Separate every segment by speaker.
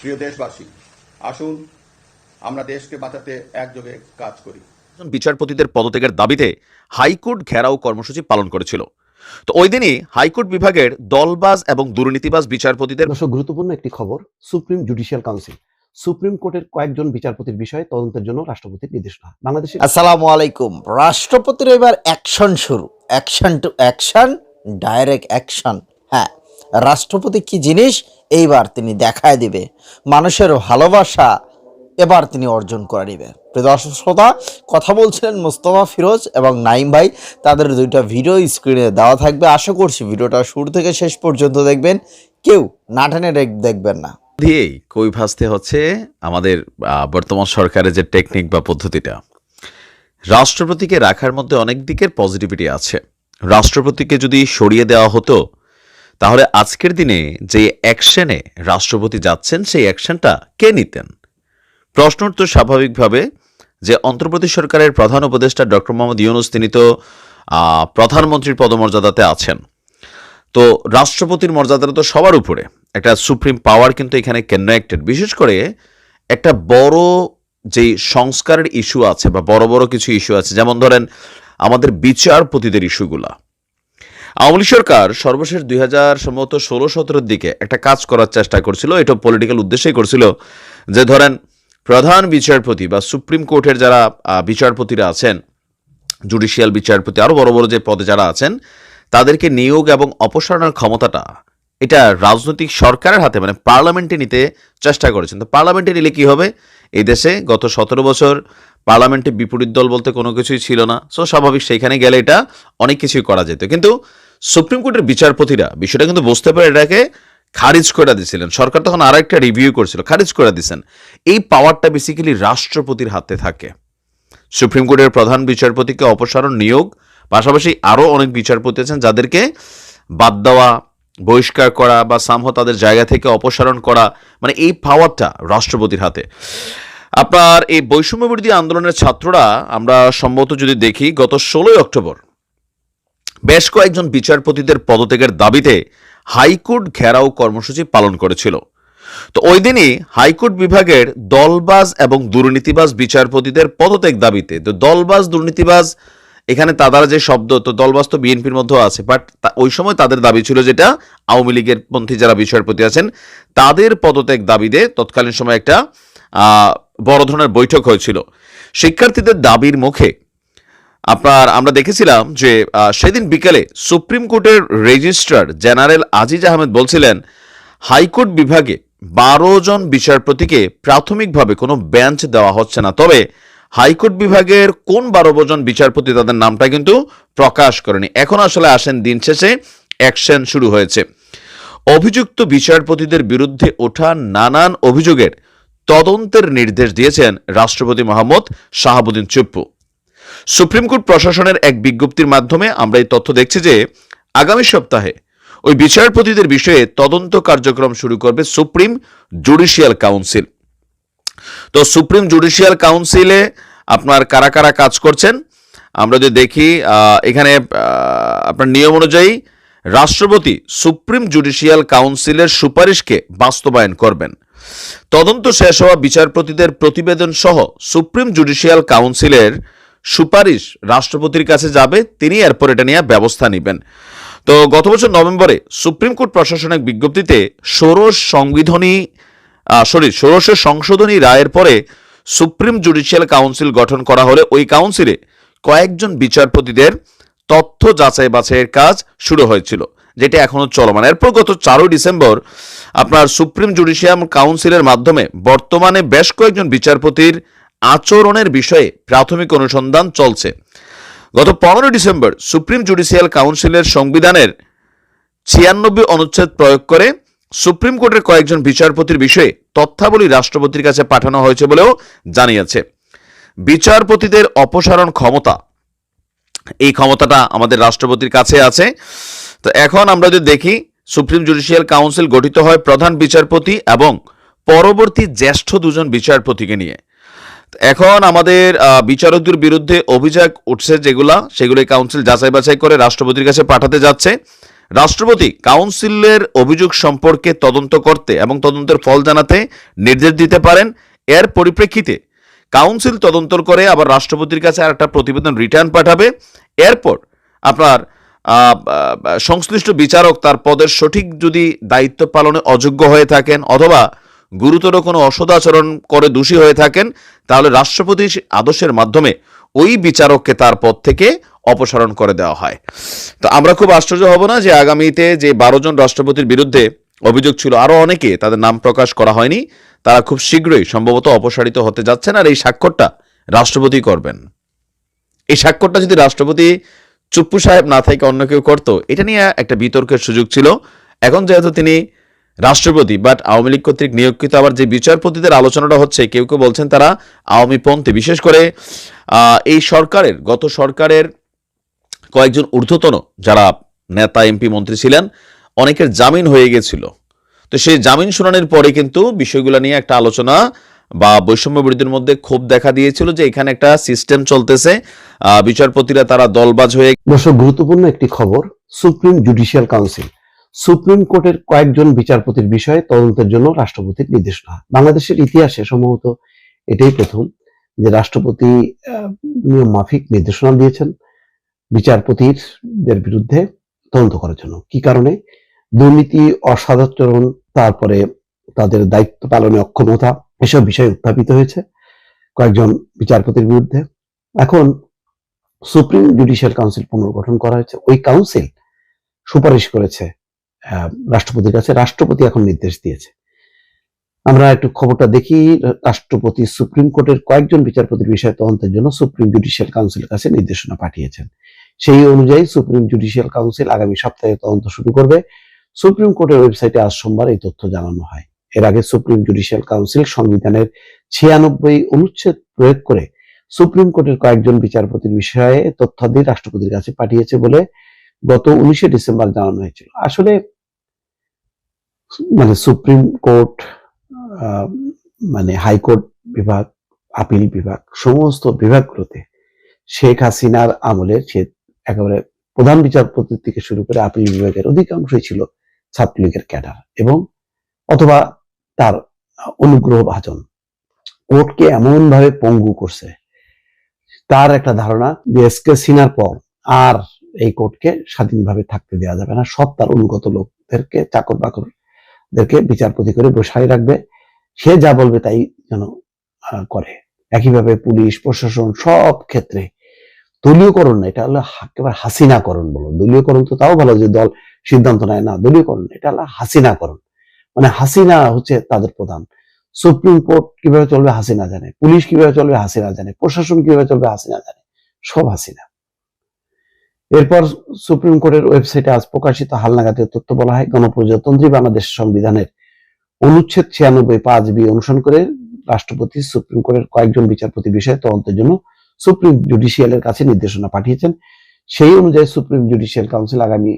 Speaker 1: প্রিয় দেশবাসী আসুন আমরা দেশকে বাঁচাতে একযোগে কাজ করি।
Speaker 2: বিচারপতিদের পদত্যাগের দাবিতে হাইকোর্ট ঘেরাও কর্মসূচি পালন করেছিল। তো ওই দিনই হাইকোর্ট বিভাগের দলবাজ এবং দুর্নীতিবাজ বিচারপতিদের
Speaker 3: গুরুত্বপূর্ণ একটি খবর সুপ্রিম জুডিশিয়াল কাউন্সিল। সুপ্রিম কোর্টের কয়েকজন বিচারপতির বিষয়ে তদন্তের জন্য রাষ্ট্রপতির নির্দেশনা। বাংলাদেশের
Speaker 4: আসসালামু আলাইকুম। রাষ্ট্রপতির এবার অ্যাকশন শুরু। Action to action direct action. হ্যাঁ রাষ্ট্রপতি কি জিনিস? এইবার তিনি দেখায় দিবে। মানুষের ভালোবাসা এবার তিনি অর্জন করে নেবে। দর্শক শ্রোতা, কথা বলছিলেন মোস্তফা ফিরোজ এবং নাইম ভাই। তাদের দুইটা ভিডিও স্ক্রিনে দেওয়া থাকবে। আশা করছি ভিডিওটা শুরু থেকে শেষ পর্যন্ত দেখবেন। কেউ না টেনে দেখ- দেখবেন না।
Speaker 2: দিয়েই কই ভাসতে হচ্ছে আমাদের বর্তমান সরকারের যে টেকনিক বা পদ্ধতিটা। রাষ্ট্রপতিকে রাখার মধ্যে অনেক দিকের পজিটিভিটি আছে। রাষ্ট্রপতিকে যদি সরিয়ে দেওয়া হতো তাহলে আজকের দিনে যে অ্যাকশনে রাষ্ট্রপতি যাচ্ছেন, সেই অ্যাকশনটা কে নিতেন? প্রশ্ন তো স্বাভাবিকভাবে যে অন্তর্বর্তী সরকারের প্রধান উপদেষ্টা ডক্টর মোহাম্মদ ইউনুস, তিনি তো প্রধানমন্ত্রীর পদমর্যাদাতে আছেন। তো রাষ্ট্রপতির মর্যাদাটা তো সবার উপরে। একটা সুপ্রিম পাওয়ার কিন্তু এখানে কানেক্টেড বিশেষ করে একটা বড় যে সংস্কারের ইস্যু আছে বা বড় বড় কিছু ইস্যু আছে, যেমন ধরেন আমাদের বিচারপতিদের ইস্যুগুলা আওয়ামী সরকার সর্বশেষ দুই হাজার সম্ভবত ষোলো, সতেরোর দিকে একটা কাজ করার চেষ্টা করছিল। এটা পলিটিক্যাল উদ্দেশ্যেই করছিল। যে ধরেন, প্রধান বিচারপতি বা সুপ্রিম কোর্টের যারা বিচারপতিরা আছেন জুডিশিয়াল বিচারপতি আরও বড় বড় যে পদে যারা আছেন, তাদেরকে নিয়োগ এবং অপসারণের ক্ষমতাটা এটা রাজনৈতিক সরকারের হাতে মানে পার্লামেন্টে নিতে চেষ্টা করেছেন। তো পার্লামেন্টে নিলে কি হবে? এই দেশে গত সতেরো বছর পার্লামেন্টে বিপরীত দল বলতে কোনো কিছুই ছিল না। সো স্বাভাবিক সেইখানে গেলে এটা অনেক কিছুই করা যেত। কিন্তু সুপ্রিম কোর্টের বিচারপতিরা, বিষয়টা কিন্তু বুঝতে পারে এটাকে খারিজ করে দিয়েছিলেন সরকার তখন আরও একটা রিভিউ করছিল, খারিজ করে দিয়েছেন এই পাওয়ারটা বেসিক্যালি রাষ্ট্রপতির হাতে থাকে। সুপ্রিম কোর্টের প্রধান বিচারপতিকে অপসারণ নিয়োগ, পাশাপাশি আরও অনেক বিচারপতি আছেন যাদেরকে বাদ দেওয়া, বহিষ্কার করা বা সামহ তাদের জায়গা থেকে অপসারণ করা মানে এই পাওয়ারটা রাষ্ট্রপতির হাতে। আপনার এই বৈষম্য বিরোধী আন্দোলনের ছাত্ররা, আমরা সম্ভবত যদি দেখি, গত ষোলোই অক্টোবর বেশ কয়েকজন বিচারপতিদের পদত্যাগের দাবিতে হাইকোর্ট ঘেরাও কর্মসূচি পালন করেছিল। তো ওই দিনই হাইকোর্ট বিভাগের দলবাজ এবং দুর্নীতিবাজ বিচারপতিদের পদত্যাগ দাবিতে, তো দলবাজ, দুর্নীতিবাজ, এখানে তাদের যে শব্দ, তো দলবাজ তো বিএনপির মধ্যেও আছে বাট ওই সময় তাদের দাবি ছিল যেটা আওয়ামী লীগের পন্থী যারা বিচারপতি আছেন, তাদের পদত্যাগ দাবিতে তৎকালীন সময় একটা বড় ধরনের বৈঠক হয়েছিল। শিক্ষার্থীদের দাবির মুখে আপনার, আমরা দেখেছিলাম যে সেদিন বিকেলে সুপ্রিম কোর্টের রেজিস্ট্রার জেনারেল আজিজ আহমেদ বলছিলেন, হাইকোর্ট বিভাগে বারো জন বিচারপতিকে প্রাথমিকভাবে কোনো বেঞ্চ দেওয়া হচ্ছে না। তবে হাইকোর্ট বিভাগের কোন বারো জন বিচারপতি তাদের নামটা কিন্তু প্রকাশ করেনি। এখন আসলে আসেন দিন শেষে অ্যাকশন শুরু হয়েছে। অভিযুক্ত বিচারপতিদের বিরুদ্ধে ওঠা নানান অভিযোগের তদন্তের নির্দেশ দিয়েছেন রাষ্ট্রপতি মোহাম্মদ শাহাবুদ্দিন চুপ্পু। সুপ্রিম কোর্ট প্রশাসনের এক বিজ্ঞপ্তির মাধ্যমে আমরা এই তথ্য দেখছি যে আগামী সপ্তাহে ওই বিচারপতিদের বিষয়ে তদন্ত কার্যক্রম শুরু করবে সুপ্রিম জুডিশিয়াল কাউন্সিল। তো সুপ্রিম জুডিশিয়াল কাউন্সিলে আপনার কারা কারা কাজ করছেন? আমরা যদি দেখি এখানে আপনার নিয়ম অনুযায়ী রাষ্ট্রপতি সুপ্রিম জুডিশিয়াল কাউন্সিলের সুপারিশকে বাস্তবায়ন করবেন। তদন্ত শেষ হওয়া বিচারপতিদের প্রতিবেদন সহ সুপ্রিম জুডিশিয়াল কাউন্সিলের সুপারিশ রাষ্ট্রপতির কাছে যাবে, তিনি এরপর এটা নিয়ে ব্যবস্থা নেবেন। তো গত বছর নভেম্বরে সুপ্রিম কোর্ট প্রশাসনিক বিজ্ঞপ্তিতে ষোড়শ সংবিধানী সরি, ষোড়শ সংশোধনী রায়ের পরে সুপ্রিম জুডিশিয়াল কাউন্সিল গঠন করা হলে ওই কাউন্সিলে কয়েকজন বিচারপতিদের তথ্য যাচাই বাছাইয়ের কাজ শুরু হয়েছিল, যেটা এখনও চলমান। এরপর গত চারই ডিসেম্বর আপনার সুপ্রিম জুডিশিয়াল কাউন্সিলের মাধ্যমে বর্তমানে বেশ কয়েকজন বিচারপতির আচরণের বিষয়ে প্রাথমিক অনুসন্ধান চলছে। গত পনেরো ডিসেম্বর সুপ্রিম জুডিশিয়াল কাউন্সিলের সংবিধানের ছিয়ানব্বই অনুচ্ছেদ প্রয়োগ করে সুপ্রিম কোর্টের কয়েকজন বিচারপতির বিষয়ে তথ্যাবলী রাষ্ট্রপতির কাছে পাঠানো হয়েছে বলেও জানিয়েছে। বিচারপতিদের অপসারণ ক্ষমতা, এই ক্ষমতাটা আমাদের রাষ্ট্রপতির কাছে আছে। তো এখন আমরা যদি দেখি, সুপ্রিম জুডিশিয়াল কাউন্সিল গঠিত হয় প্রধান বিচারপতি এবং পরবর্তী জ্যেষ্ঠ দুজন বিচারপতিকে নিয়ে। এখন আমাদের বিচারকদের বিরুদ্ধে অভিযোগ উঠছে যেগুলা সেগুলো কাউন্সিল যাচাই বাছাই করে রাষ্ট্রপতির কাছে পাঠাতে যাচ্ছে। রাষ্ট্রপতি কাউন্সিলের অভিযোগ সম্পর্কে তদন্ত করতে এবং তদন্তের ফল জানাতে নির্দেশ দিতে পারেন। এর পরিপ্রেক্ষিতে কাউন্সিল তদন্ত করে আবার রাষ্ট্রপতির কাছে আর একটা প্রতিবেদন রিটার্ন পাঠাবে। এরপর আপনার সংশ্লিষ্ট বিচারক তার পদের সঠিক যদি দায়িত্ব পালনে অযোগ্য হয়ে থাকেন অথবা গুরুতর কোনো অসদাচরণ করে দোষী হয়ে থাকেন, তাহলে রাষ্ট্রপতির আদেশের মাধ্যমে ওই বিচারককে তার পদ থেকে অপসারণ করে দেওয়া হয়। তো আমরা খুব আশ্চর্য হব না যে আগামীতে যে বারো জন রাষ্ট্রপতির বিরুদ্ধে অভিযোগ ছিল আরও অনেকে তাদের নাম প্রকাশ করা হয়নি, তারা খুব শীঘ্রই সম্ভবত অপসারিত হতে যাচ্ছেন, আর এই স্বাক্ষরটা রাষ্ট্রপতি করবেন। এই স্বাক্ষরটা যদি রাষ্ট্রপতি চুপ্পু সাহেব না থেকে অন্য কেউ করতো, এটা নিয়ে একটা বিতর্কের সুযোগ ছিল। এখন যেহেতু তিনি রাষ্ট্রপতি বাট আওয়ামী লীগ কর্তৃক নিয়োগকৃত আবার যে বিচারপতিদের আলোচনাটা হচ্ছে, কেউ কেউ বলছেন তারা আওয়ামী পন্থী। বিশেষ করে এই সরকারের, গত সরকারের কয়েকজন ঊর্ধ্বতন যারা নেতা, এমপি, মন্ত্রী ছিলেন, অনেকের জামিন হয়ে গেছিল। তো সেই জামিন শুনানির পরে কিন্তু বিষয়গুলো নিয়ে একটা আলোচনা বা বৈষম্য বিরোধীদের মধ্যে ক্ষোভ দেখা দিয়েছিল যে এখানে একটা সিস্টেম চলতেছে। বিচারপতিরা তারা দলবাজ হয়ে
Speaker 3: গুরুত্বপূর্ণ একটি খবর সুপ্রিম জুডিশিয়াল কাউন্সিল সুপ্রিম কোর্টের কয়েকজন বিচারপতির বিষয়ে তদন্তের জন্য রাষ্ট্রপতির নির্দেশনা। বাংলাদেশের ইতিহাসে সম্ভবত এটাই প্রথম যে রাষ্ট্রপতি নিয়ম মাফিক নির্দেশনা দিয়েছেন বিচারপতিদের বিরুদ্ধে তদন্ত করার জন্য। কি কারণে? দুর্নীতি অসদাচরণ তারপরে তাদের দায়িত্ব পালনে অক্ষমতা, এসব বিষয় উত্থাপিত হয়েছে কয়েকজন বিচারপতির বিরুদ্ধে। এখন সুপ্রিম জুডিশিয়াল কাউন্সিল পুনর্গঠন করা হয়েছে। ওই কাউন্সিল সুপারিশ করেছে রাষ্ট্রপতির কাছে রাষ্ট্রপতি এখন নির্দেশ দিয়েছে। আমরা একটু খবরটা দেখি, রাষ্ট্রপতি সুপ্রিম কোর্টের কয়েকজন বিচারপতির বিষয়ে তদন্তের জন্য সুপ্রিম জুডিশিয়াল কাউন্সিলের কাছে নির্দেশনা পাঠিয়েছেন। সেই অনুযায়ী সুপ্রিম জুডিশিয়াল কাউন্সিল আগামী সপ্তাহে তদন্ত শুরু করবে। সুপ্রিম কোর্টের ওয়েবসাইটে আজ সোমবার এই তথ্য জানানো হয়। এর আগে সুপ্রিম জুডিশিয়াল কাউন্সিল সংবিধানের ছিয়ানব্বই অনুচ্ছেদ প্রয়োগ করে সুপ্রিম কোর্টের কয়েকজন বিচারপতির বিষয়ে তথ্যাদি রাষ্ট্রপতির কাছে পাঠিয়েছে বলে গত উনিশে ডিসেম্বর জানানো হয়েছিল। আসলে মানে সুপ্রিম কোর্ট মানে হাইকোর্ট বিভাগ, আপিল বিভাগ সমস্ত বিভাগগুলোতে শেখ হাসিনার আমলের সে একেবারে প্রধান বিচারপতি থেকে শুরু করে আপিল বিভাগের অধিকাংশই ছিল ছাত্রলীগের ক্যাডার এবং অথবা তার অনুগ্রহ ভাজন কোর্টকে এমন ভাবে পঙ্গু করছে, তার একটা ধারণা যে এসকে সিনার পর আর এই কোর্টকে স্বাধীনভাবে থাকতে দেওয়া যাবে না। সব তার অনুগত লোকদেরকে চাকর বাকরদেরকে বিচারপতি করে বসাই রাখবে। সে যা বলবে তাই যেন করে। একইভাবে পুলিশ, প্রশাসন সব ক্ষেত্রে দলীয়করণ না, এটা হলো একেবারে হাসিনাকরণ বলো দলীয়করণ তো তাও ভালো যে দল সিদ্ধান্ত নেয়। না, দলীয়করণ এটা হলো হাসিনাকরণ। মানে হাসিনা হচ্ছে তাদের প্রধান। সুপ্রিম কোর্ট কীভাবে চলবে হাসিনা জানে। পুলিশ কীভাবে চলবে হাসিনা জানে। প্রশাসন কীভাবে চলবে হাসিনা জানে। সব হাসিনা। এরপর সুপ্রিম কোর্টের ওয়েবসাইটে আজ প্রকাশিত হালনাগাদের তথ্য বলা হয়, গণপ্রজাতন্ত্রী বাংলাদেশ সংবিধানের অনুচ্ছেদ ছিয়ানব্বই পাঁচ বি অনুসরণ করে রাষ্ট্রপতি, সুপ্রিম কোর্টের কয়েকজন বিচারপতি বিষয়ে তদন্তের জন্য সুপ্রিম জুডিশিয়ালের কাছে নির্দেশনা পাঠিয়েছেন। সেই অনুযায়ী সুপ্রিম জুডিশিয়াল কাউন্সিল আগামী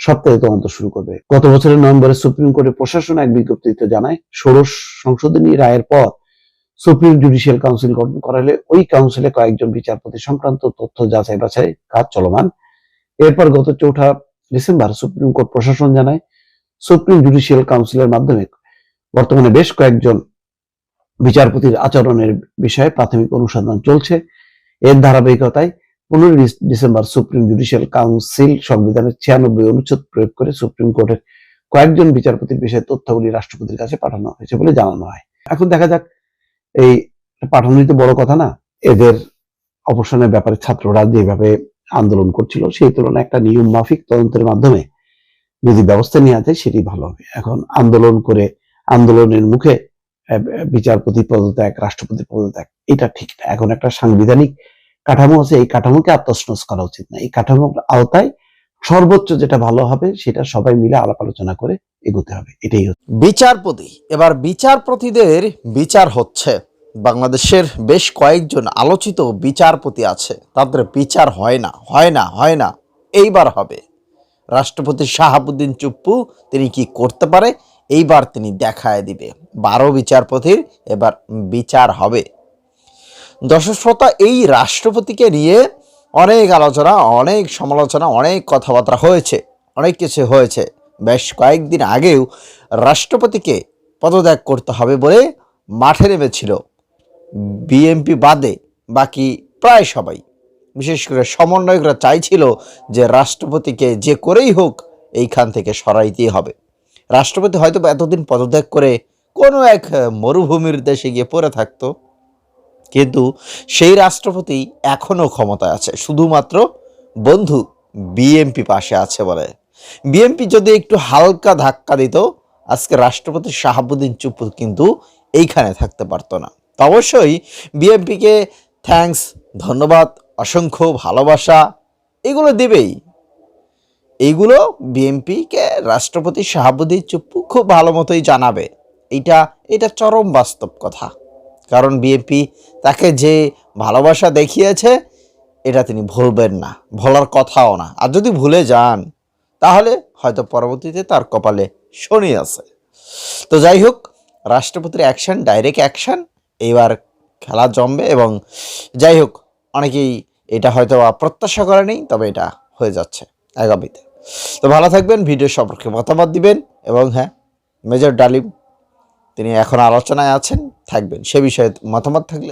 Speaker 3: সপ্তাহে তদন্ত শুরু করবে। গত বছরের নভেম্বরে সুপ্রিম কোর্টের প্রশাসন এক বিজ্ঞপ্তিতে জানায়, ষোড়শ সংশোধনী রায়ের পর সুপ্রিম জুডিশিয়াল কাউন্সিল গঠন করা হলে ওই কাউন্সিলে কয়েকজন বিচারপতি সংক্রান্ত তথ্য যাচাই বাছাই কাজ চলমান। এরপর গত চৌঠা ডিসেম্বর সুপ্রিম কোর্ট প্রশাসন জানায়, সুপ্রিম জুডিশিয়াল কাউন্সিলের মাধ্যমে বর্তমানে বেশ কয়েকজন বিচারপতির আচরণের বিষয়ে প্রাথমিক অনুসন্ধান চলছে। এর ধারাবাহিকতায় পনেরোই ডিসেম্বর সুপ্রিম জুডিশিয়াল কাউন্সিল সংবিধানের ছিয়ানব্বই অনুচ্ছেদ প্রয়োগ করে সুপ্রিম কোর্টের কয়েকজন বিচারপতির বিষয়ে তথ্যাবলী রাষ্ট্রপতির কাছে পাঠানো হয়েছে বলে জানানো হয়। এখন দেখা যাক, এই পাঠানোই তো বড় কথা না, এদের অবসানের ব্যাপারে ছাত্ররা যেভাবে আন্দোলন করছিল, সেই তুলনায় একটা নিয়ম মাফিক তদন্তের মাধ্যমে যদি ব্যবস্থা নেওয়া যায়, সেটি ভালো হবে। এখন আন্দোলন করে, আন্দোলনের মুখে বিচারপতি পদত্যাগ রাষ্ট্রপতি পদত্যাগ, এটা ঠিক না। এখন একটা সাংবিধানিক কাঠামো আছে, এই কাঠামোকে আত্মস্নস করা উচিত না। এই কাঠামোর আওতায় সর্বোচ্চ যেটা ভালো হবে, সেটা সবাই মিলে আলাপ আলোচনা করে এগোতে হবে। এটাই হচ্ছে।
Speaker 4: বিচারপতি, এবার বিচারপতিদের বিচার হচ্ছে। বাংলাদেশের বেশ কয়েকজন আলোচিত বিচারপতি আছে। তাদের বিচার হয় না হয় না হয় না। এইবার হবে। রাষ্ট্রপতি শাহাবুদ্দিন চুপ্পু, তিনি কি করতে পারে? এইবার তিনি দেখায় দিবে। বারো বিচারপতির এবার বিচার হবে। দর্শক এই রাষ্ট্রপতিকে নিয়ে অনেক আলোচনা, অনেক সমালোচনা, অনেক কথাবার্তা হয়েছে, অনেক কিছু হয়েছে। বেশ কয়েকদিন আগেও রাষ্ট্রপতিকে পদত্যাগ করতে হবে বলে মাঠে নেমেছিল বিএমপি বাদে বাকি প্রায় সবাই। বিশেষ করে সমন্বয়করা চাইছিল যে রাষ্ট্রপতিকে যে করেই হোক এইখান থেকে সরাইতেই হবে। রাষ্ট্রপতি হয়তো এতদিন পদত্যাগ করে কোনো এক মরুভূমির দেশে গিয়ে পড়ে থাকতো, কিন্তু সেই রাষ্ট্রপতি এখনও ক্ষমতায় আছে, শুধুমাত্র বন্ধু বিএমপি পাশে আছে বলে। বিএমপি যদি একটু হালকা ধাক্কা দিত, আজকে রাষ্ট্রপতি শাহাবুদ্দিন চুপ্পু কিন্তু এইখানে থাকতে পারতো না। অবশ্যই বিএমপিকে থ্যাঙ্কস ধন্যবাদ, অসংখ্য ভালোবাসা, এগুলো দেবেই। এইগুলো বিএনপিকে রাষ্ট্রপতি শাহাবুদ্দিন চুপ্পু খুব ভালো মতোই জানাবে। এটা এটা চরম বাস্তব কথা। কারণ বিএনপি তাকে যে ভালোবাসা দেখিয়েছে, এটা তিনি ভুলবেন না, ভোলার কথাও না। আর যদি ভুলে যান, তাহলে হয়তো পরবর্তীতে তার কপালে শনি আছে। তো যাই হোক, রাষ্ট্রপতির অ্যাকশন ডাইরেক্ট অ্যাকশন এইবার খেলা জমবে এবং যাই হোক, অনেকেই এটা হয়তো প্রত্যাশা করেনি, তবে এটা হয়ে যাচ্ছে আগামীতে। তো ভালো থাকবেন, ভিডিও সম্পর্কে মতামত দিবেন এবং হ্যাঁ মেজর ডালিম, তিনি এখন আলোচনায় আছেন, থাকবেন। সে বিষয়ে মতামত থাকলে